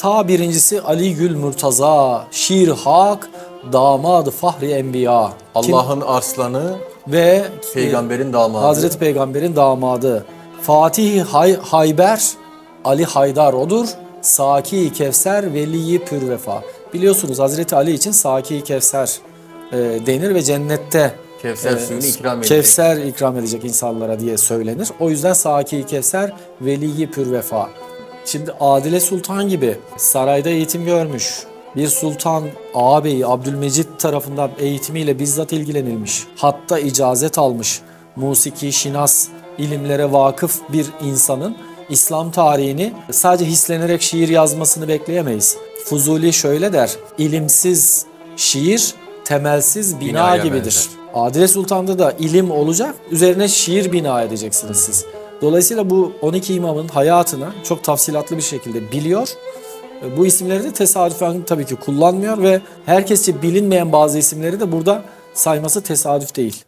Ta birincisi Ali Gül Murtaza, Şiir Hak, damadı Fahri Enbiya. Allah'ın arslanı, ve peygamberin damadı. Hazreti Peygamber'in damadı. Fatih Hay Hayber, Ali Haydar odur. Saki Kevser, Veliyi Pürvefa. Biliyorsunuz Hazreti Ali için Saki Kevser e, denir ve cennette Kevser e, suyunu ikram edecek. Kevser ikram edecek insanlara diye söylenir. O yüzden Saki Kevser, Veliyi Pürvefa. Şimdi Adile Sultan gibi sarayda eğitim görmüş. Bir sultan ağabeyi Abdülmecit tarafından eğitimiyle bizzat ilgilenilmiş. Hatta icazet almış. Musiki, şinas, ilimlere vakıf bir insanın İslam tarihini sadece hislenerek şiir yazmasını bekleyemeyiz. Fuzuli şöyle der, ilimsiz şiir temelsiz bina Binaya gibidir. benzer. Adile Sultan'da da ilim olacak, üzerine şiir bina edeceksiniz siz. Dolayısıyla bu 12 imamın hayatını çok tafsilatlı bir şekilde biliyor. Bu isimleri de tesadüfen tabii ki kullanmıyor ve herkesçe bilinmeyen bazı isimleri de burada sayması tesadüf değil.